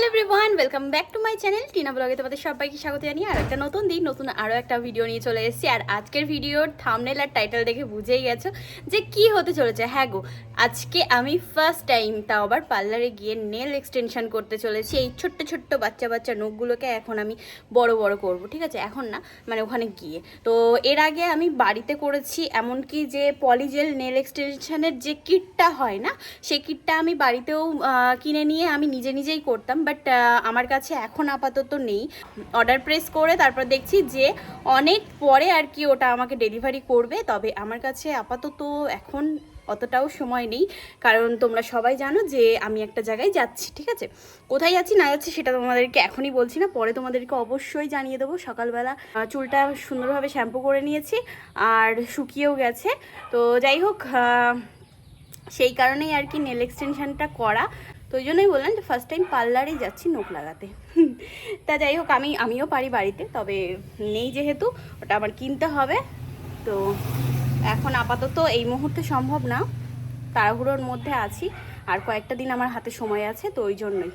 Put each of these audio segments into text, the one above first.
Hello everyone welcome back to my channel Tina ব্লগে তোমাদের সবাইকে স্বাগত জানিয়ে আর একটা নতুন দিন, নতুন আরও একটা ভিডিও নিয়ে চলে এসেছি। আর আজকের ভিডিওর থামনেল আর টাইটেল দেখে বুঝেই গেছো যে কি হতে চলেছে। হ্যাঁ গো, আজকে আমি ফার্স্ট টাইম তাও আবার পার্লারে গিয়ে নেল এক্সটেনশন করতে চলেছি। এই ছোট্ট ছোট্ট বাচ্চা বাচ্চা নখগুলোকে এখন আমি বড় বড় করব, ঠিক আছে? এখন না মানে ওখানে গিয়ে। তো এর আগে আমি বাড়িতে করেছি এমনকি যে পলিজেল নেল এক্সটেনশনের যে কিটটা হয় না সেই কিটটা আমি বাড়িতেও কিনে নিয়ে আমি নিজে নিজেই করতাম বাট আমার কাছে এখন আপাতত নেই। অর্ডার প্রেস করে তারপর দেখছি যে অনেক পরে আর কি ওটা আমাকে ডেলিভারি করবে, তবে আমার কাছে আপাতত এখন অতটাও সময় নেই। কারণ তোমরা সবাই জানো যে আমি একটা জায়গায় যাচ্ছি, ঠিক আছে? কোথায় যাচ্ছি, না যাচ্ছি সেটা তোমাদেরকে এখনই বলছি না, পরে তোমাদেরকে অবশ্যই জানিয়ে দেবো। সকালবেলা চুলটা সুন্দরভাবে শ্যাম্পু করে নিয়েছি আর শুকিয়েও গেছে। তো যাই হোক সেই কারণেই আর কি নেল এক্সটেনশানটা করা। তো ওই জন্যই বললাম যে ফার্স্ট টাইম পার্লারেই যাচ্ছি নখ লাগাতে। তা যাই হোক, আমি, আমিও পারি বাড়িতে, তবে নেই যেহেতু, ওটা আবার কিনতে হবে। তো এখন আপাতত এই মুহূর্তে সম্ভব না। তাড়াহুড়োর মধ্যে আছি, আর কয়েকটা দিন আমার হাতে সময় আছে, তো ওই জন্যই।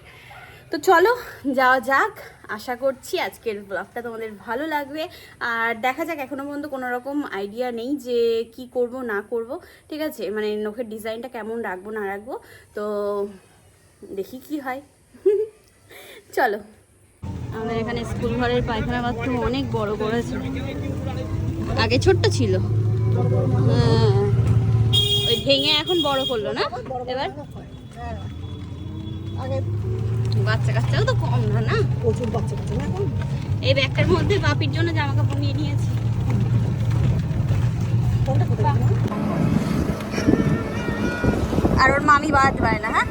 তো চলো, যাওয়া যাক। আশা করছি আজকের ব্লগটা তোমাদের ভালো লাগবে। আর দেখা যাক এখনও পর্যন্ত কোনো রকম আইডিয়া নেই যে কি করব, না করব। ঠিক আছে? মানে নখের ডিজাইনটা কেমন রাখব, না রাখব। তো দেখি কি হয়। চলো। আমাদের এখানে স্কুল ঘরের পায়খানা বাথরুম অনেক বড় করেছে। আগে ছোট্ট ছিল। হ্যাঁ। ওই ভেঙে এখন বড় করল না? এবার? আগে বাচ্চা কাচ্চাও তো কম না না? প্রচুর বাচ্চা কাচ্চা না এই ব্যাগটার মধ্যে বাপির জন্য জামা কাপড় নিয়ে নিয়েছি? আর ওর মামি বাদ পায় না হ্যাঁ?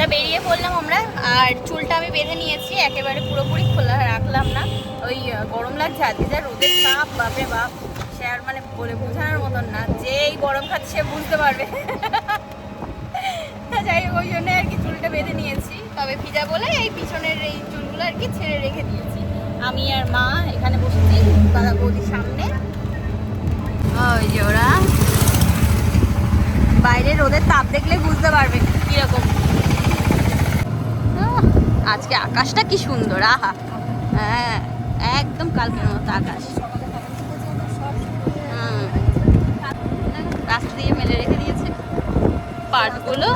তা বেরিয়ে পড়লাম আমরা, আর চুলটা আমি বেঁধে নিয়েছি, একেবারে পুরোপুরি খোলা রাখলাম না। ওই গরম লাগছে, আজকে যা রোদের তাপ, বাপরে বাপ, সে আর মানে বলে বোঝানোর মতন না যে এই গরম খাচ্ছে সে বুঝতে পারবে। যাই হোক, ওই জন্য আর কি চুলটা বেঁধে নিয়েছি, তবে ভিজা বলে এই পিছনের এই চুলগুলো আর কি ছেড়ে রেখে দিয়েছি। আমি আর মা এখানে বসেছি, দাদা বৌদির সামনে। ওই যে ওরা। বাইরে রোদের তাপ দেখলে বুঝতে পারবে কীরকম আজকে আকাশটা কি সুন্দর আহা। হ্যাঁ একদম কালকের মতো আকাশ। রাস্তা দিয়ে মেলে রেখে দিয়েছে পাটগুলো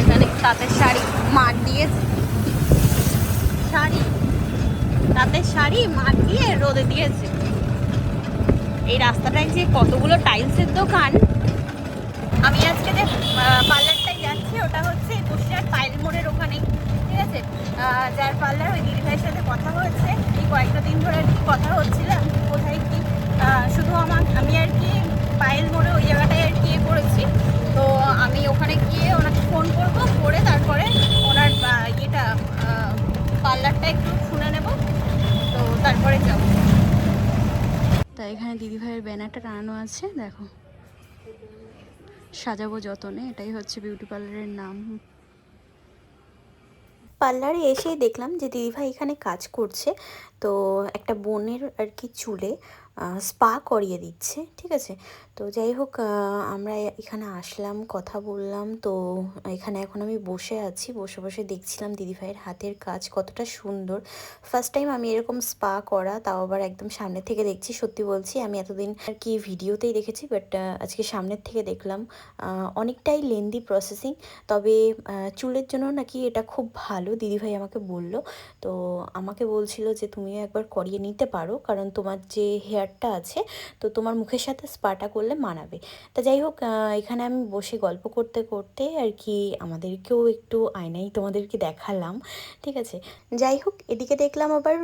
এখানে তাঁতের শাড়ি মাঠ দিয়ে শাড়ি তাঁতের শাড়ি মাঠ দিয়ে রোদে দিয়েছে। এই রাস্তাটায় যে কতগুলো টাইলসের দোকান আমি আজকে যে আহ, পার্লারটায় যাচ্ছি ওটা হচ্ছে পাইল মোড়ের ওখানেই ঠিক আছে? যার পার্লার ওই দিদি ভাইয়ের সাথে কথা হয়েছে। এই কয়েকটা দিন ধরে আর কি কথা হচ্ছিল। কোথায় কি শুধু আমার, আমি আর কি পায়েল মোড়ে ওই জায়গাটায় আর কি ইয়ে করেছি তো আমি ওখানে গিয়ে ওনাকে ফোন করব, করে তারপরে ওনার ইয়েটা পার্লারটা একটু শুনে নেব। তো তারপরে যাব। তা এখানে দিদিভাইয়ের ব্যানারটা টানানো আছে, দেখো। সাজাবো যতনে, এটাই হচ্ছে বিউটি পার্লারের নাম। পার্লারে এসেই দেখলাম যে দিদিভাই এখানে কাজ করছে। তো একটা বোনের আর কি চুলে স্পা করিয়ে দিচ্ছে, ঠিক আছে? তো যাই হোক আমরা এখানে আসলাম, কথা বললাম। তো এখানে এখন আমি বসে আছি, বসে বসে দেখছিলাম দিদিভাইয়ের হাতের কাজ কতটা সুন্দর। ফার্স্ট টাইম আমি এরকম স্পা করা, তাও আবার একদম সামনে থেকে দেখছি, সত্যি বলছি। আমি এতদিন আর কি ভিডিওতেই দেখেছি বাট আজকে সামনের থেকে দেখলাম। অনেকটাই লেন্দি প্রসেসিং তবে চুলের জন্য নাকি এটা খুব ভালো দিদিভাই আমাকে বলল। তো আমাকে বলছিল যে, তুমিও একবার করিয়ে নিতে পারো, কারণ তোমার যে হেয়ারটা আছে, তো তোমার মুখের সাথে স্পাটা মানাবে। তা যাই হোক এখানে আমি বসে গল্প করতে করতে আর কি আমাদেরকেও একটু আয়নাই তোমাদেরকে দেখালাম, ঠিক আছে? যাই হোক, এদিকে দেখলাম আবার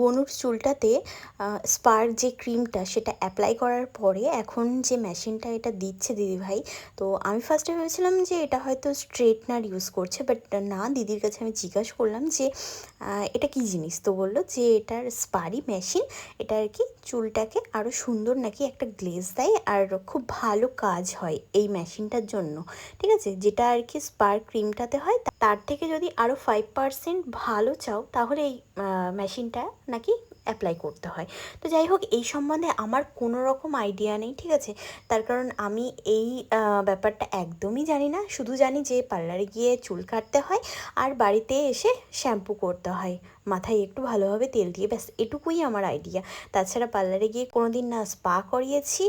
বনুর চুলটাতে স্পার যে ক্রিমটা সেটা অ্যাপ্লাই করার পরে এখন যে মেশিনটা এটা দিচ্ছে দিদিভাই তো আমি ফার্স্টে ভেবেছিলাম যে এটা হয়তো স্ট্রেটনার ইউজ করছে বাট না, দিদির কাছে আমি জিজ্ঞাসা করলাম যে এটা কি জিনিস? তো বলল যে এটার স্পারি মেশিন, এটা আর কি চুলটাকে আরও সুন্দর নাকি একটা গ্লেজ দেয় আর খুব ভালো কাজ হয় এই মেশিনটার জন্য, ঠিক আছে? যেটা আর কি স্পার ক্রিমটাতে হয়, তার থেকে যদি আরও ফাইভ পার্সেন্ট ভালো চাও, তাহলে এই মেশিনটা নাকি অ্যাপ্লাই করতে হয়। তো যাই হোক, এই সম্বন্ধে আমার কোনো রকম আইডিয়া নেই, ঠিক আছে? তার কারণ আমি এই ব্যাপারটা একদমই জানি না। শুধু জানি যে পার্লারে গিয়ে চুল কাটতে হয় আর বাড়িতে এসে শ্যাম্পু করতে হয়। মাথায় একটু ভালোভাবে তেল দিয়ে, ব্যাস, এটুকুই আমার আইডিয়া তাছাড়া পার্লারে গিয়ে কোনো দিন না স্পা করিয়েছি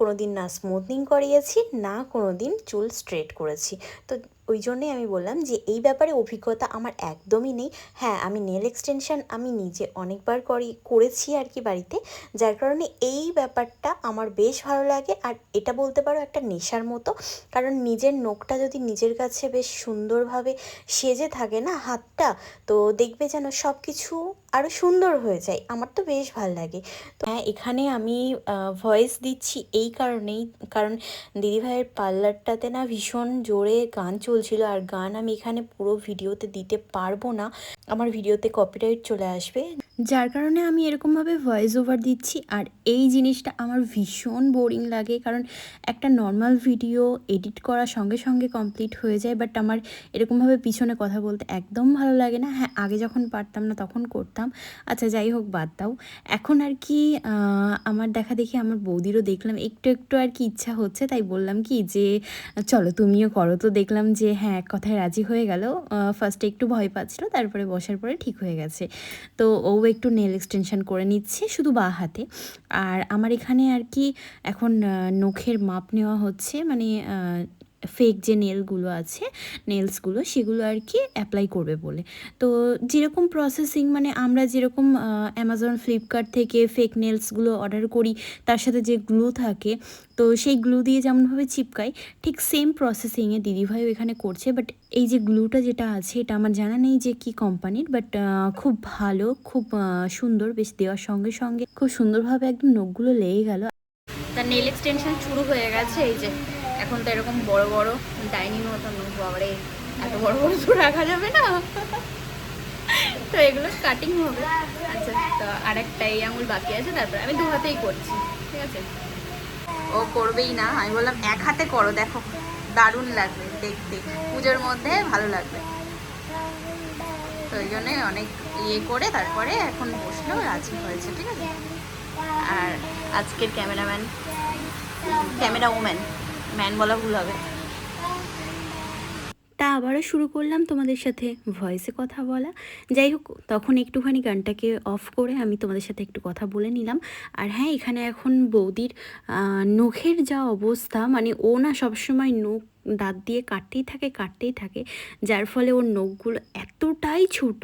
কোনো দিন না স্মুথনিং করিয়েছি, না কোনো দিন চুল স্ট্রেট করেছি। তো ওই জন্যই আমি বললাম যে এই ব্যাপারে অভিজ্ঞতা আমার একদমই নেই। হ্যাঁ আমি নেল এক্সটেনশন আমি নিজে অনেকবার করি, করেছি আর কি বাড়িতে। যার কারণে এই ব্যাপারটা আমার বেশ ভালো লাগে আর এটা বলতে পারো একটা নেশার মতো। কারণ নিজের নখটা যদি নিজের কাছে বেশ সুন্দরভাবে সেজে থাকে না হাতটা, তো দেখবে যেন সব কিছু আরও সুন্দর হয়ে যায়। আমার তো বেশ ভালো লাগে। তো হ্যাঁ এখানে আমি ভয়েস দিচ্ছি এই কারণেই। কারণ দিদিভাইয়ের পার্লারটাতে না ভীষণ জোরে গান চলছিল আর গান আমি এখানে পুরো ভিডিওতে দিতে পারব না। আমার ভিডিওতে কপিরাইট চলে আসবে। যার কারণে আমি এরকমভাবে ভয়েস ওভার দিচ্ছি আর এই জিনিসটা আমার ভীষণ বোরিং লাগে। কারণ একটা নর্মাল ভিডিও এডিট করার সঙ্গে সঙ্গে কমপ্লিট হয়ে যায় বাট আমার এরকমভাবে পিছনে কথা বলতে একদম ভালো লাগে না। হ্যাঁ আগে যখন পারতাম না তখন করতাম। আচ্ছা যাই হোক, বাদ দাও। এখন আর কি আমার দেখা দেখি আমার বৌদিরও দেখলাম। একটু একটু আর কি ইচ্ছা হচ্ছে, তাই বললাম কি যে, চলো তুমিও করো। তো দেখলাম যে হ্যাঁ এক কথায় রাজি হয়ে গেল। ফার্স্টে একটু ভয় পাচ্ছিল, তারপরে বসার পরে ঠিক হয়ে গেছে। তো ও একটু নেল এক্সটেনশন করে নিচ্ছে শুধু বা হাতে। আর আমার এখানে আর কি এখন নখের মাপ নেওয়া হচ্ছে মানে ফেক যে নেলগুলো আছে নেলসগুলো সেগুলো আর কি অ্যাপ্লাই করবে বলে। তো যেরকম প্রসেসিং মানে আমরা যেরকম অ্যামাজন ফ্লিপকার্ট থেকে ফেক নেলসগুলো অর্ডার করি, তার সাথে যে গ্লু থাকে, তো সেই গ্লু দিয়ে যেমনভাবে চিপকাই, ঠিক সেম প্রসেসিংয়ে দিদিভাইও এখানে করছে বাট এই যে গ্লুটা যেটা আছে, এটা আমার জানা নেই যে কি কোম্পানির বাট খুব ভালো, খুব সুন্দর, বেশ দেওয়ার সঙ্গে সঙ্গে, খুব সুন্দরভাবে একদম নখগুলো লেগে গেল। তার নেল এক্সটেনশন শুরু হয়ে গেছে, এই যে। এখন তো এরকম বড় বড় ডাইনিং মতন বাবারে, এত বড় বড় তো রাখা যাবে না? তো এগুলো কাটিং হবে। আচ্ছা তো আরেকটা এই আঙুল বাকি আছে, তারপরে আমি দু হাতেই করছি, ঠিক আছে? ও করবেই না, আমি বললাম, এক হাতে করো, দেখো, দারুণ লাগবে দেখতে, পুজোর মধ্যে ভালো লাগবে। তো ওই জন্যে অনেক ইয়ে করে তারপরে এখন বসলেও রাজি হয়েছে, ঠিক আছে? আর আজকের ক্যামেরাম্যান, ক্যামেরা ওম্যান। ম্যান বলা ভুল হবে। তা আবারও শুরু করলাম তোমাদের সাথে ভয়েসে কথা বলা। যাই হোক, তখন একটুখানি গানটাকে অফ করে আমি তোমাদের সাথে একটু কথা বলে নিলাম। আর হ্যাঁ এখানে এখন বৌদির নখের যা অবস্থা মানে ও না সবসময় নখ দাঁত দিয়ে কাটতেই থাকে কাটতেই থাকে। যার ফলে ওর নখগুলো এতটাই ছোট,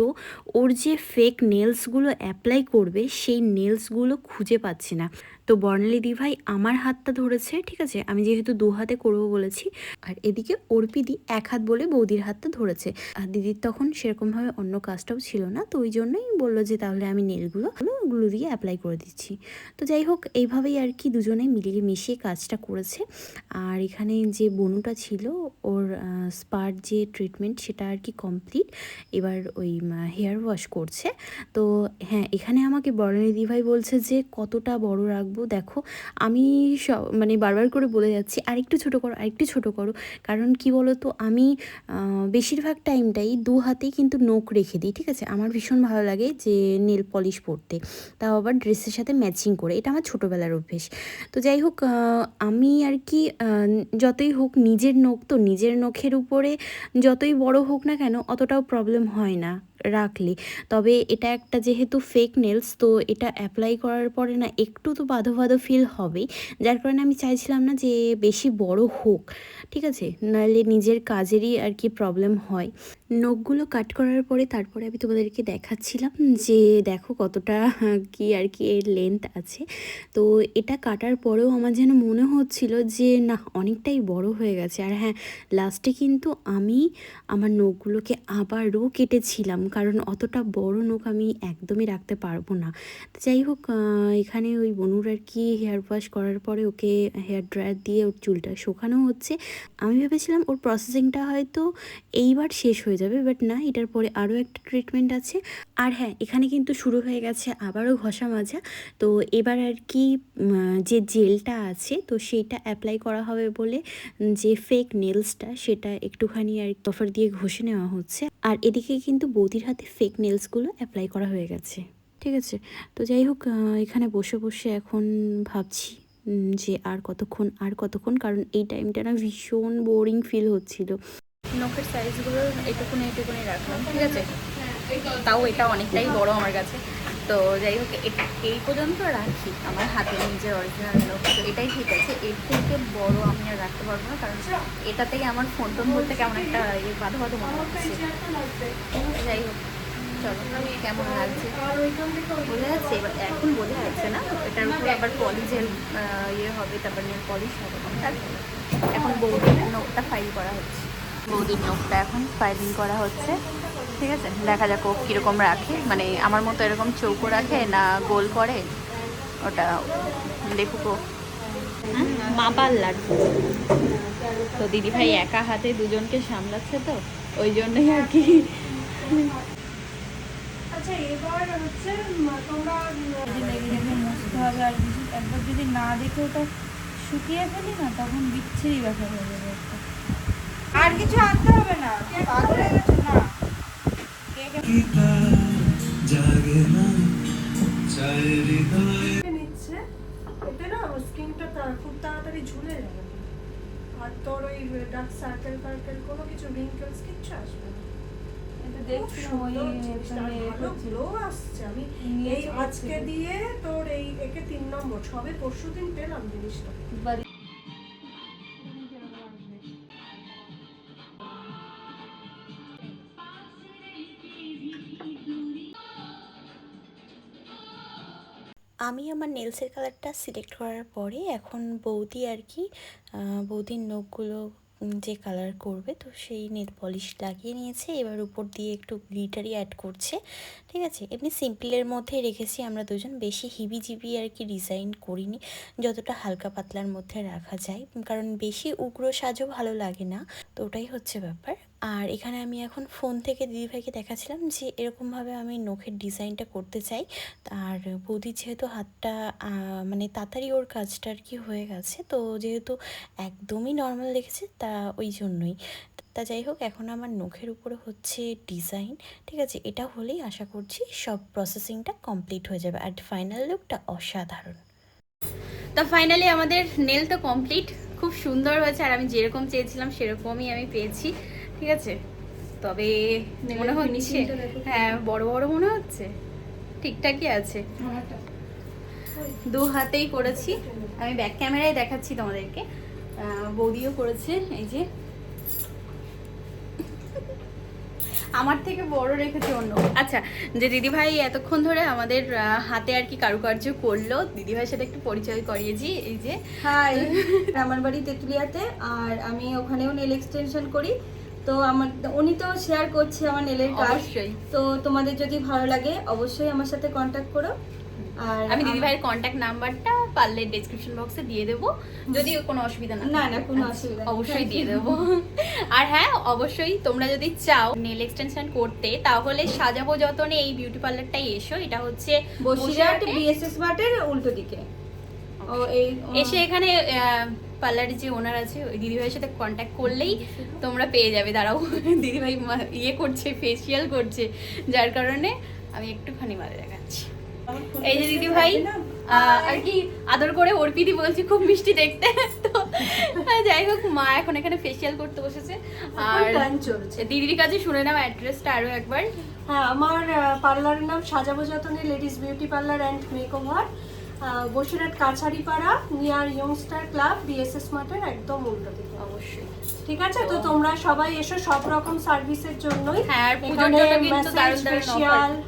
ওর যে ফেক নেলসগুলো অ্যাপ্লাই করবে, সেই নেলসগুলো খুঁজে পাচ্ছে না। তো বর্ণালী দিভাই আমার হাতটা ধরেছে, ঠিক আছে? আমি যেহেতু দু হাতে করব বলেছি, আর এদিকে অর্পিদি এক হাত বলে বৌদির হাতটা ধরেছে। আর দিদির তখন সেরকমভাবে অন্য কাজটাও ছিল না, তো ওই জন্যই বলল যে তাহলে আমি নেলগুলো ওগুলো দিয়ে অ্যাপ্লাই করে দিচ্ছি। তো যাই হোক, এইভাবেই আর কি দুজনে মিলিয়ে মিশিয়ে কাজটা করেছে। আর এখানে যে বনুটা ছিল ওর স্পার যে ট্রিটমেন্ট সেটা আর কি কমপ্লিট। এবার ওই হেয়ার ওয়াশ করছে। তো হ্যাঁ এখানে আমাকে বর্ণালী দিভাই বলছে যে, কতটা বড় রাখব? দেখো, আমি সব মানে বারবার করে বলে যাচ্ছি, আরেকটু ছোটো করো, আরেকটু ছোটো করো। কারণ কি বলো তো আমি বেশিরভাগ টাইমটাই দু হাতেই কিন্তু নখ রেখে দিই, ঠিক আছে? আমার ভীষণ ভালো লাগে যে, নেল পলিশ পরতে। তাও আবার ড্রেসের সাথে ম্যাচিং করে, এটা আমার ছোটোবেলার অভ্যেস। তো যাই হোক আমি আর কি যতই হোক নিজের নখ তো নিজের নখের উপরে যতই বড় হোক না কেন অতটাও প্রবলেম হয় না। রাখলে। তবে এটা একটা যেহেতু ফেক নেলস তো এটা অ্যাপ্লাই করার পরে না একটু তো বাধো বাধো ফিল হবেই যার কারণে আমি চাইছিলাম না যে বেশি বড় হোক, ঠিক আছে? নাহলে নিজের কাজেরই আর কি প্রবলেম হয়। নখগুলো কাট করার পরে তারপরে আমি তোমাদেরকে দেখাচ্ছিলাম যে দেখো কতটা কি আর কি এর লেন্থ আছে। তো এটা কাটার পরেও আমার যেন মনে হচ্ছিল যে না, অনেকটাই বড় হয়ে গেছে। আর হ্যাঁ লাস্টে কিন্তু আমি আমার নখগুলোকে আবারও কেটেছিলাম। কারণ অতটা বড় নখ আমি একদমই রাখতে পারব না। যাই হোক এখানে ওই বনুর আর কি হেয়ার ওয়াশ করার পরে ওকে হেয়ার ড্রায়ার দিয়ে ওর চুলটা শোকানো হচ্ছে। আমি ভেবেছিলাম ওর প্রসেসিংটা হয়তো এইবার শেষ হয়ে যাবে বাট না, এটার পরে আরও একটা ট্রিটমেন্ট আছে। আর হ্যাঁ এখানে কিন্তু শুরু হয়ে গেছে আবারও ঘষা মাজা। তো এবার আর কি যে জেলটা আছে, তো সেইটা অ্যাপ্লাই করা হবে বলে যে ফেক নেলসটা সেটা একটুখানি আর তফার দিয়ে ঘষে নেওয়া হচ্ছে। আর এদিকে কিন্তু বৌদির হাতে ফেক নেলসগুলো অ্যাপ্লাই করা হয়ে গেছে। ঠিক আছে? তো যাই হোক এখানে বসে বসে এখন ভাবছি যে আর কতক্ষণ আর কতক্ষণ? কারণ এই টাইমটা না ভীষণ বোরিং ফিল হচ্ছিল। নখের সাইজগুলো এটুকুনি এটুকুনি রাখলাম, ঠিক আছে? তাও এটা অনেকটাই বড় আমার কাছে। তো যাই হোক এই পর্যন্ত রাখি। আমার হাতে নিজের অরিজিনাল লোক তো এটাই ঠিক আছে। এর থেকে বড় আমি আর রাখতে পারব না, কারণ এটাতেই আমার ফোন টোন করতে কেমন একটা ইয়ে বাধা বাধা মনে হচ্ছে। যাই হোক, চলো, কেমন লাগছে? বোঝা যাচ্ছে, এবার এখন বোঝা যাচ্ছে না, এটার উপরে আবার পলিজের ইয়ে হবে, তারপর নেল পলিশ হবে এখন বৌদির নোটটা ফাইল করা হচ্ছে। বৌদির নোটটা এখন ফাইলিং করা হচ্ছে ঠিক আছে? দেখা যাক ও কীরকম রাখে। মানে আমার মতো এরকম চৌকো রাখে না গোল করে ওটা দেখুক ও। হুম, মা পাল্লার তো দিদিভাই একা হাতে দুজনকে সামলাচ্ছে তো ওই জন্যই আর কি। আচ্ছা এবার হচ্ছে তোমরা উম, লেগে লেগে মুছতে হবে আর কিছু। একবার যদি না দেখে ওটা শুকিয়ে ফেলি না তখন বিচ্ছিরি ব্যাপার হয়ে যাবে একটা। আর কিছু আনতে হবে না। পাগল হয়ে গেছো? না। জাগে না নিচ্ছে? এতে না স্কিনটা খুব তাড়াতাড়ি ঝুলে যাবে। আর তোর ওই ডার্ক সার্কেল ফার্কেল কোনো কিছু রিঙ্কেলস কিচ্ছু আসবে না। আমি এই আজকে দিয়ে তোর এই একে তিন নম্বর সবে পরশু দিন পেলাম জিনিসটা। আমি আমার নেলসের কালারটা সিলেক্ট করার পরে এখন বৌদি আর কি বৌদির নখগুলো যে কালার করবে, তো সেই নেল পলিশ লাগিয়ে নিয়েছে। এবার উপর দিয়ে একটু গ্লিটারই অ্যাড করছে, ঠিক আছে? এমনি সিম্পলের মধ্যে রেখেছি, আমরা দুজন। বেশি হিবি জিবি আর কি ডিজাইন করিনি, যতটা হালকা পাতলার মধ্যে রাখা যায়। কারণ বেশি উগ্র সাজও ভালো লাগে না, তো ওটাই হচ্ছে ব্যাপার। আর এখানে আমি এখন ফোন থেকে দিদিভাইকে দেখাচ্ছিলাম যে এরকমভাবে আমি নখের ডিজাইনটা করতে চাই। আর বৌদির যেহেতু হাতটা মানে তাড়াতাড়ি ওর কাজটা আর কি হয়ে গেছে, তো যেহেতু একদমই নর্মাল রেখেছে তা ওই জন্যই। তা যাই হোক, এখন আমার নখের উপরে হচ্ছে ডিজাইন ঠিক আছে? এটা হলেই আশা করছি সব প্রসেসিংটা কমপ্লিট হয়ে যাবে। আর ফাইনাল লুকটা অসাধারণ। তো ফাইনালি আমাদের নেল তো কমপ্লিট খুব সুন্দর হয়েছে। আর আমি যেরকম চেয়েছিলাম, সেরকমই আমি পেয়েছি। ঠিক আছে? তবে মনে হচ্ছে finishing হ্যাঁ বড় বড় মনে হচ্ছে? ঠিকঠাকই আছে। দু হাতেই করেছি। আমি ব্যাক ক্যামেরায় দেখাচ্ছি তোমাদেরকে। বৌদিও করেছে এই যে। আমার থেকে বড় রেখেছে অন্য আচ্ছা যে দিদিভাই এতক্ষণ ধরে আমাদের হাতে আর কি কারুকার্য করল দিদিভাইয়ের সাথে একটু পরিচয় করিয়েছি এই যে। হাই আমার বাড়ি তেঁতুলিয়াতে আর আমি ওখানেও নেল এক্সটেনশন করি। তো আমার উনি তো শেয়ার করছে আমার নেলের কাজ। তো তোমাদের যদি ভালো লাগে অবশ্যই আমার সাথে কন্ট্যাক্ট করো। আর আমি দিদিভাইয়ের কন্ট্যাক্ট নাম্বারটা পারলে ডেসক্রিপশন বক্সে দিয়ে দেবো। যদি কোনো অসুবিধা না। না, না, কোনো অসুবিধা অবশ্যই দিয়ে. দেবো। আর হ্যাঁ অবশ্যই তোমরা যদি চাও নেল এক্সটেনশন করতে তাহলে সাজাবো যতনে এই বিউটি পার্লারটাই এসো। এটা হচ্ছে বসিরহাট বিএসএস মার্টের উল্টো দিকে। ও এই এসে এখানে পার্লারের যে ওনার আছে ওই দিদিভাইয়ের সাথে কন্ট্যাক্ট করলেই তোমরা পেয়ে যাবে। দাঁড়াও দিদিভাই ইয়ে করছে ফেসিয়াল করছে। যার কারণে আমি একটুখানি মাঝে দেখাচ্ছি। এই যে দিদি ভাই আর কি আদর করে অর্পিদি বলছি খুব মিষ্টি দেখতে। তো যাই হোক মা এখন এখানে ফেসিয়াল করতে বসেছে। আর চলছে। দিদির কাছে শুনে নাও অ্যাড্রেসটা আরও একবার। হ্যাঁ আমার পার্লারের নাম সাজাবো যতনে ladies beauty parlour and makeover Basirhat Kacharipara near youngster club BSS মাঠের একদম উল্টো দিকে। অবশ্যই। ঠিক আছে? তো তোমরা সবাই এসো সব রকম সার্ভিসের জন্যই। হ্যাঁ,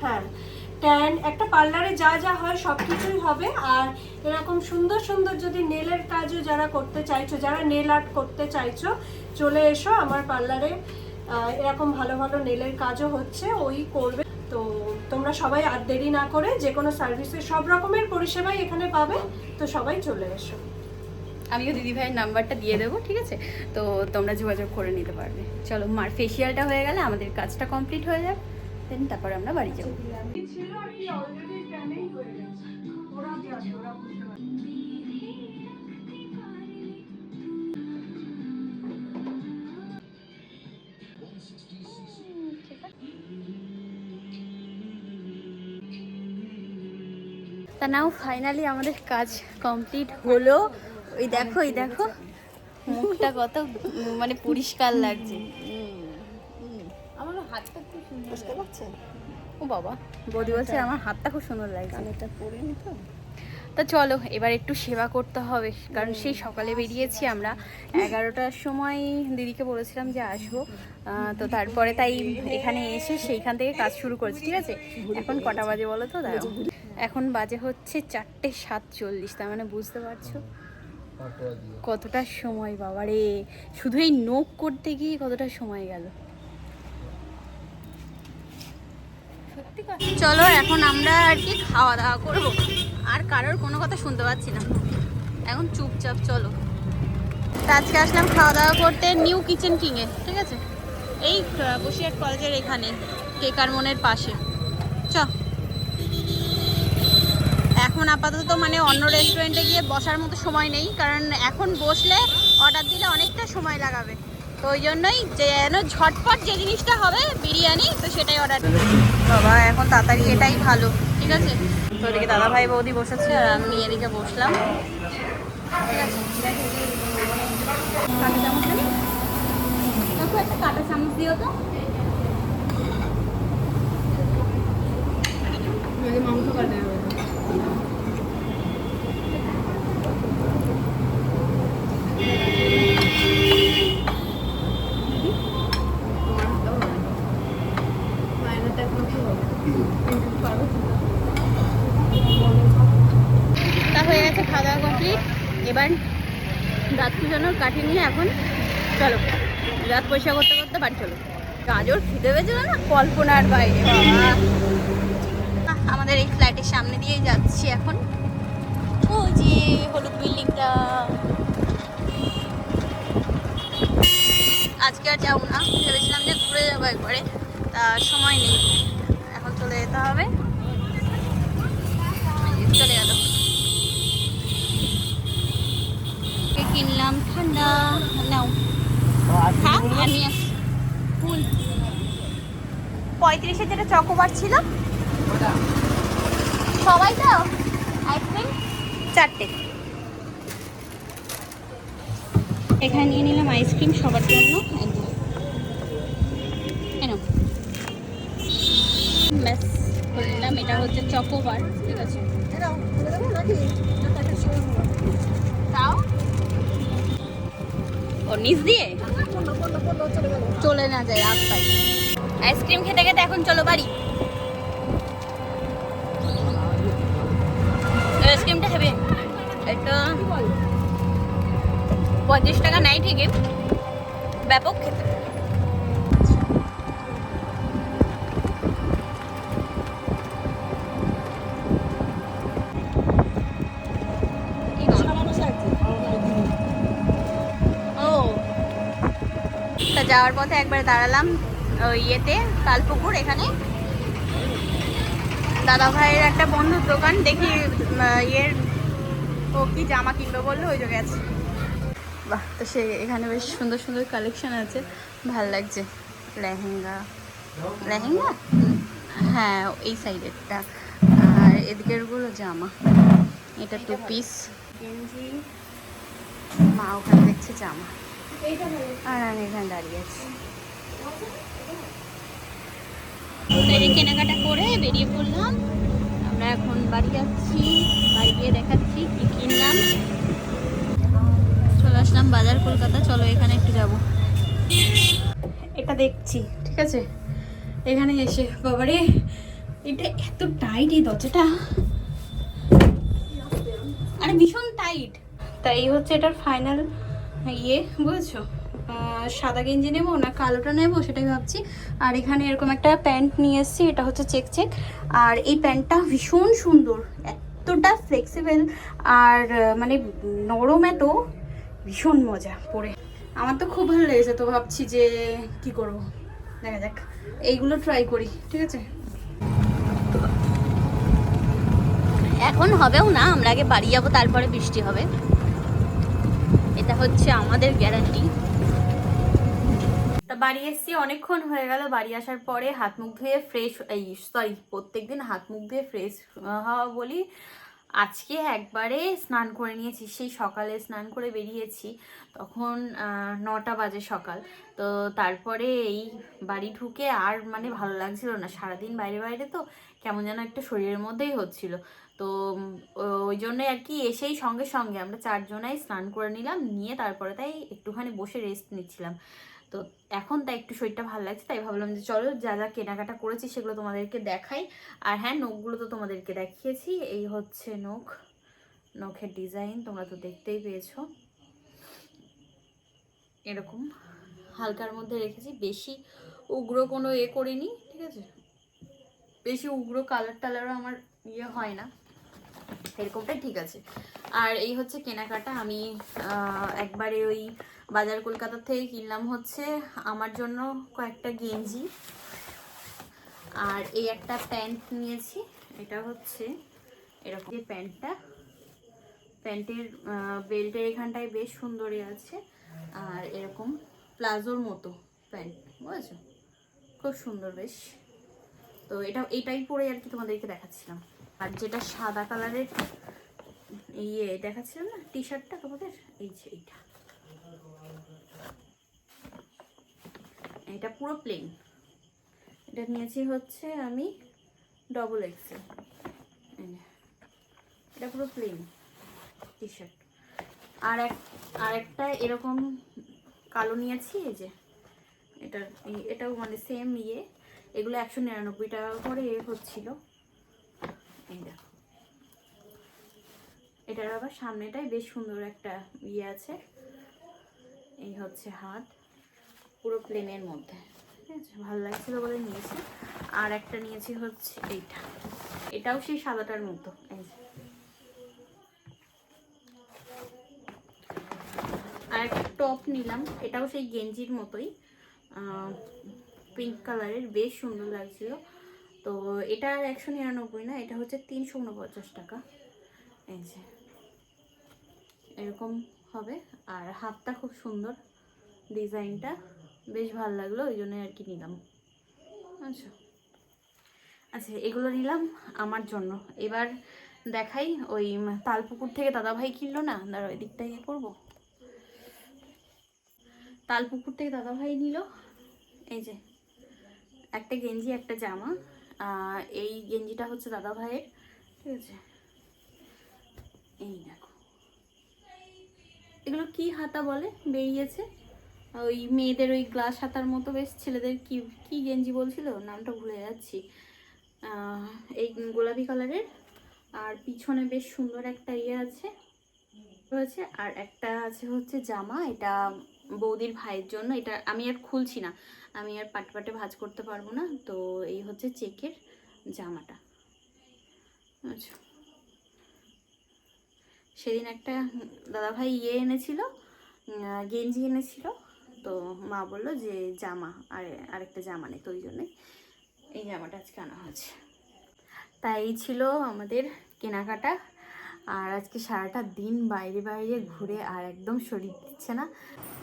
হ্যাঁ। ট্যান একটা পার্লারে যা যা হয় সব কিছুই হবে। আর এরকম সুন্দর সুন্দর যদি নেলের কাজও যারা করতে চাইছো যারা নেল আর্ট করতে চাইছো চলে এসো। আমার পার্লারে এরকম ভালো ভালো নেলের কাজও হচ্ছে। ওই করবে। তো তোমরা সবাই আর দেরি না করে যে কোনো সার্ভিসে সব রকমের পরিষেবাই এখানে পাবে। তো সবাই চলে এসো। আমিও দিদি ভাইয়ের নাম্বারটা দিয়ে দেবো ঠিক আছে? তো তোমরা যোগাযোগ করে নিতে পারবে। চলো মার ফেসিয়ালটা হয়ে গেলে আমাদের কাজটা কমপ্লিট হয়ে যাবে দেন তারপর আমরা বাড়ি যাব। নাও ফাইনালি আমাদের কাজ কমপ্লিট হলো। ওই দেখো ওই দেখো। মুখটা কত মানে পরিষ্কার লাগছে। আমার হাতটা খুব সুন্দর লাগছে। ও বাবা বৌদি বলছে আমার হাতটা খুব সুন্দর লাগছে। এটা পরিনি তো? তা চলো এবার একটু সেবা করতে হবে কারণ সেই সকালে বেরিয়েছি আমরা। এগারোটার সময় দিদিকে বলেছিলাম যে আসব। তো তারপরে তাই এখানে এসে সেইখান থেকে কাজ শুরু করেছি ঠিক আছে? এখন কটা বাজে বলো তো? দাঁড়াও। এখন বাজে হচ্ছে চারটে সাতচল্লিশ, তার মানে বুঝতে পারছ? কতটা সময় বাবারে শুধু এই নোক করতে গিয়ে কতটা সময় গেল। চলো, এখন আমরা আর কি খাওয়া দাওয়া করব। আর কারোর কোনো কথা শুনতে পাচ্ছি না। এখন চুপচাপ চলো। আজকে আসলাম খাওয়া দাওয়া করতে নিউ কিচেন কিংয়ে, ঠিক আছে? এই বসিরহাট কলেজের এখানে কেকার মনের পাশে চ এখন আপাতত মানে অন্য রেস্টুরেন্টে গিয়ে বসার মতো সময় নেই কারণ এখন বসলে অর্ডার দিলে অনেকটা সময় লাগাবে। তো ওই জন্যই যে যেন ঝটপট যে জিনিসটা হবে বিরিয়ানি তো সেটাই অর্ডার বাবা এখন তাড়াতাড়ি এটাই ভালো। ঠিক আছে? তো ওদিকে দাদা ভাই বৌদি বসেছে। আর আমি এদিকে বসলাম। ঠিক আছে কাঁটা চামচ একটা কাঁটা চামচ দিও তো। মাংস কাটে তা হয়ে গেছে খাওয়া দাওয়া এবার দাঁত পুজোনোর নিয়ে এখন চলো দাঁত পরিষ্কার করতে করতে বাড়ি চলো। গাজর খিদে পেয়েছিল না কল্পনার বাইরে আমাদের এই ফ্ল্যাটের সামনে দিয়েই যাচ্ছি এখন। ও যে হলুদ বিল্ডিংটা আজকে আর যাব না। ভেবেছিলাম যে ঘুরে যাব একবারে তা সময় নেই। এখন চলে যেতে হবে। চলে গেল। কিনলাম? ঠান্ডা। নাও। থাক আমি ফুল। পঁয়ত্রিশে যেটা চকোবার ছিল। সবাই তো? আইসক্রিম? চারটে। এখানে নিয়ে নিলাম আইসক্রিম সবার জন্য। ব্যাস বললাম এটা হচ্ছে চকোবার ঠিক আছে? তাও? ও, নিচ দিয়ে? চলে না যায় আইসক্রিম খেতে খেতে এখন চলো বাড়ি। আইসক্রিমটা হবে এটা পঁয়ত্রিশ টাকা নেয় ঠিকই ব্যাপক খেতে কি ও তা যাওয়ার পথে একবার দাঁড়ালাম, ওই ইয়েতে কালপুকুর এখানে। দাদা ভাইয়ের একটা বন্ধুর দোকান, দেখি ইয়ের ও কি জামা কিনবে বলল, ওই জায়গায় আছে বাহ, তো সে এখানে বেশ সুন্দর সুন্দর কালেকশন আছে। ভালো লাগছে। লেহেঙ্গা। লেহেঙ্গা? হ্যাঁ এই সাইডেরটা আর এদিকেরগুলো জামা। এটা টু পিস গেঞ্জি। মা, ওখানে দেখছে জামা। আর আমি এখানে দাঁড়িয়ে আছি। কেনাকাটা করে বেরিয়ে পড়লাম। আমরা এখন বাড়ি যাচ্ছি, বাড়ি গিয়ে দেখাচ্ছি কি কিনলাম। আসলাম বাজার কলকাতা, চলো এখানে একটু যাব। এটা দেখছি, ঠিক আছে? এখানে এসে, বাবারে, এটা এত টাইট এই দরজাটা। আরে ভীষণ টাইট তাই এই হচ্ছে এটার ফাইনাল ইয়ে বুঝেছ? সাদা গেঞ্জি নেব না কালোটা নেব, সেটাই ভাবছি। আর এখানে এরকম একটা প্যান্ট নিয়ে এসেছি, এটা হচ্ছে চেক চেক। আর এই প্যান্টটা ভীষণ সুন্দর, এতটা ফ্লেক্সিবল আর মানে নরম এত ভীষণ মজা পরে। আমার তো খুব ভালো লেগেছে তো ভাবছি যে কি করব? দেখা যাক। এইগুলো ট্রাই করি ঠিক আছে? এখন হবেও না আমরা আগে বাড়ি যাব তারপরে বৃষ্টি হবে। এটা হচ্ছে আমাদের গ্যারান্টি তা বাড়ি এসেছি অনেকক্ষণ হয়ে গেল। বাড়ি আসার পরে হাত মুখ ধুয়ে ফ্রেশ এই সরি প্রত্যেকদিন হাত মুখ ধুয়ে ফ্রেশ হওয়া বলি আজকে একবারে স্নান করে নিয়েছি, সেই সকালে স্নান করে বেরিয়েছি। তখন নটা বাজে সকাল। তো তারপরে এই বাড়ি ঢুকে আর মানে ভালো লাগছিল না। সারাদিন বাইরে বাইরে তো কেমন যেন একটা শরীরের মধ্যেই হচ্ছিল। তো ওই জন্য আর কি এসেই সঙ্গে সঙ্গে আমরা চারজনাই স্নান করে নিলাম। নিয়ে তারপরে তাই একটুখানি বসে রেস্ট নিচ্ছিলাম। তো এখন তাই একটু শরীরটা ভালো লাগছে, তাই ভাবলাম যে চলো যা যা কেনাকাটা করেছি সেগুলো তোমাদেরকে দেখাই। আর হ্যাঁ নখগুলো তো তোমাদেরকে দেখিয়েছি, এই হচ্ছে নখ, নখের ডিজাইন তোমরা তো দেখতেই পেয়েছ। এরকম হালকার মধ্যে রেখেছি, বেশি উগ্র কোনো এ করিনি, ঠিক আছে? বেশি উগ্র কালার টালারও আমার ইয়ে হয় না, এরকমটাই ঠিক আছে। আর এই হচ্ছে কেনাকাটা, আমি একবারে ওই বাজার কলকাতা থেকে কিনলাম হচ্ছে আমার জন্য কয়েকটা গেঞ্জি। আর এই একটা প্যান্ট নিয়েছি, এটা হচ্ছে এরকম যে প্যান্টটা। প্যান্টের বেল্টের এখানটায় বেশ সুন্দরই আছে। আর এরকম প্লাজোর মতো প্যান্ট, বুঝেছ? খুব সুন্দর বেশ। তো এটা, এটাই পরে আর কি তোমাদেরকে দেখাচ্ছিলাম। আর যেটা সাদা কালারের ইয়ে দেখাচ্ছিলাম না টি শার্টটা তোমাদের? এই যে এইটা। এটা পুরো প্লেন এটা নিয়েছি হচ্ছে আমি ডবল এক্সেল এটা পুরো প্লেন টি শার্ট আর এক, আর একটা এরকম কালো নিয়েছি, এই যে এটা এটাও মানে সেম ইয়ে। এগুলো একশো নিরানব্বই টাকা করে এ হচ্ছিল। এই দেখো। এটার আবার সামনেটাই বেশ সুন্দর একটা ইয়ে আছে। এই হচ্ছে হাত। পুরো প্লেনের মধ্যে। ঠিক আছে ভালো লাগছিল বলে নিয়েছি। আর একটা নিয়েছি হচ্ছে এইটা। এটাও সেই সাদাটার মতো। এই। আর একটা টপ নিলাম। এটাও সেই গেঞ্জির মতোই। পিঙ্ক কালারের বেশ সুন্দর লাগছিল। তো এটা আর একশো নিরানব্বই না, এটা হচ্ছে তিনশো উনপঞ্চাশ টাকা। এই যে। এরকম হবে। আর হাতটা খুব সুন্দর ডিজাইনটা। বেশ ভালো লাগল, ওই জন্যই আর কি নিলাম। আচ্ছা। আচ্ছা এগুলো নিলাম আমার জন্য। এবার দেখাই ওই তালপুকুর থেকে দাদাভাই কিনলো না দাঁড়া ওই দিকটা ইয়ে করব। তালপুকুর থেকে দাদাভাই নিল, এই যে, একটা গেঞ্জি, একটা জামা। এই গেঞ্জিটা হচ্ছে দাদাভাইয়ের, ঠিক আছে? এই দেখো। এগুলো কি হাতা বলে? বেরিয়েছে। ওই মেয়েদের ওই গ্লাস হাতার মতো বেশ, ছেলেদের কি কি গেঞ্জি বলছিল? নামটা ভুলে যাচ্ছি। এই গোলাপি কালারের। আর পিছনে বেশ সুন্দর একটা ইয়ে আছে হয়েছে আর একটা আছে হচ্ছে জামা। এটা বৌদির ভাইয়ের জন্য। এটা আমি আর খুলছি না। আমি আর পাটে পাটে ভাজ করতে পারব না। তো এই হচ্ছে চেকের জামাটা। আচ্ছা। সেদিন একটা দাদাভাই ইয়ে এনেছিল গেঞ্জি এনেছিল। তো মা বলল যে জামা আর আরেকটা জামা নেই তো ওই জন্যই এই জামাটা আজকে আনা হয়েছে। তাই ছিল আমাদের কেনাকাটা আর আজকে সারাটা দিন বাইরে বাইরে ঘুরে আর একদম শরীর দিচ্ছে না।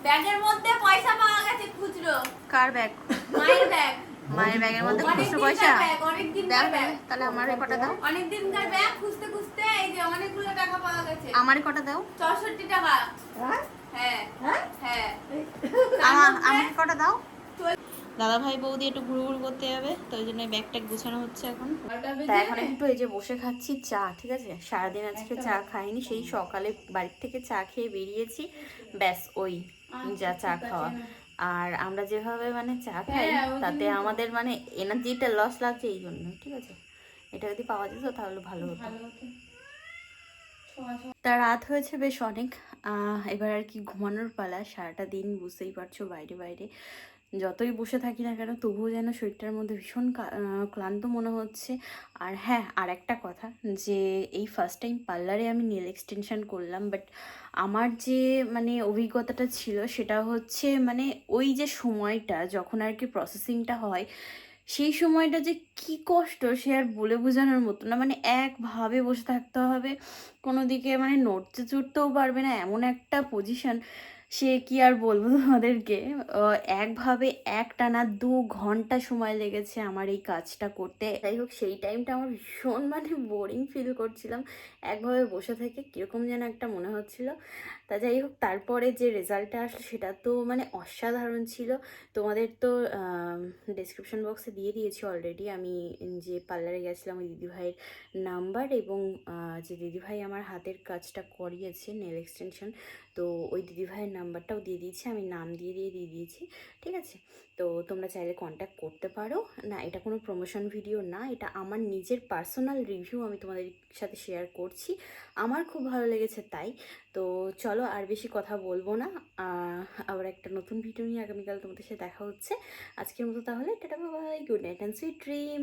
ব্যাগের মধ্যে পয়সা পাওয়া গেছে খুচরো। কার ব্যাগ? মায়ের ব্যাগ। মায়ের ব্যাগের মধ্যে খুচরো পয়সা? অনেক দাও ব্যাগ। তাহলে আমার কটা দাও। অনেক দিনকার ব্যাগ খুঁজতে খুঁজতে এই যে অনেকগুলো টাকা পাওয়া গেছে। আমারই কটা দাও। চৌষট্টি টাকা হ্যাঁ? আমাকে কটা দাও? দাদা ভাই বৌদি একটু ঘুরু ঘুরু করতে যাবে তো ওই জন্য ব্যাগটা গুছানো হচ্ছে এখন। এখন একটু এই যে বসে খাচ্ছি চা ঠিক আছে? সারাদিন আজকে চা খাইনি সেই সকালে বাড়ির থেকে চা খেয়ে বেরিয়েছি। ব্যাস ওই যা চা খাওয়া। আর আমরা যেভাবে মানে চা খাই তাতে আমাদের মানে এনার্জিটা লস লাগছে এই জন্য ঠিক আছে? এটা যদি পাওয়া যেত তাহলে ভালো হতো। তা রাত হয়েছে বেশ অনেক। এবার আর কি ঘুমানোর পালা। সারাটা দিন বুঝতেই পারছ বাইরে বাইরে। যতই বসে থাকি না কেন, তবুও যেন শরীরটার মধ্যে ভীষণ ক্লান্ত মনে হচ্ছে। আর হ্যাঁ আর একটা কথা যে, এই ফার্স্ট টাইম পার্লারে আমি নেল এক্সটেনশন করলাম বাট আমার যে মানে অভিজ্ঞতাটা ছিল সেটা হচ্ছে মানে ওই যে সময়টা যখন আর কি প্রসেসিংটা হয় সেই সময়টা যে কি কষ্ট সে আর বলে বোঝানোর মতো না। মানে একভাবে বসে থাকতে হবে, কোনো দিকে মানে নড়তে চড়তেও পারবে না, এমন একটা পজিশন সে কি আর বলব তোমাদেরকে? একভাবে এক টানা দু ঘণ্টা সময় লেগেছে আমার এই কাজটা করতে। যাই হোক, সেই টাইমটা আমার ভীষণ মানে বোরিং ফিল করছিলাম। একভাবে বসে থেকে কীরকম যেন একটা মনে হচ্ছিল। তা যাই হোক, তারপরে যে রেজাল্টটা আসলো সেটা তো মানে অসাধারণ ছিল। তোমাদের তো ডিসক্রিপশন বক্সে দিয়ে দিয়েছি অলরেডি আমি যে পার্লারে গেছিলাম ওই দিদিভাইয়ের নাম্বার এবং যে দিদিভাই আমার হাতের কাজটা করিয়েছে নেল এক্সটেনশন তো ওই দিদিভাইয়ের নাম্বারটাও দিয়ে দিয়েছি, আমি নাম দিয়ে দিয়ে দিয়ে দিয়েছি, ঠিক আছে? তো তোমরা চাইলে কন্ট্যাক্ট করতে পারো। না, এটা কোনো প্রমোশন ভিডিও না, এটা আমার নিজের পার্সোনাল রিভিউ আমি তোমাদের সাথে শেয়ার করছি। আমার খুব ভালো লেগেছে তাই। তো চলো আর বেশি কথা বলব না। আবার একটা নতুন ভিডিও নিয়ে আগামীকাল তোমাদের সাথে দেখা হচ্ছে। আজকের মতো তাহলে, ta ta bye good night and sweet dream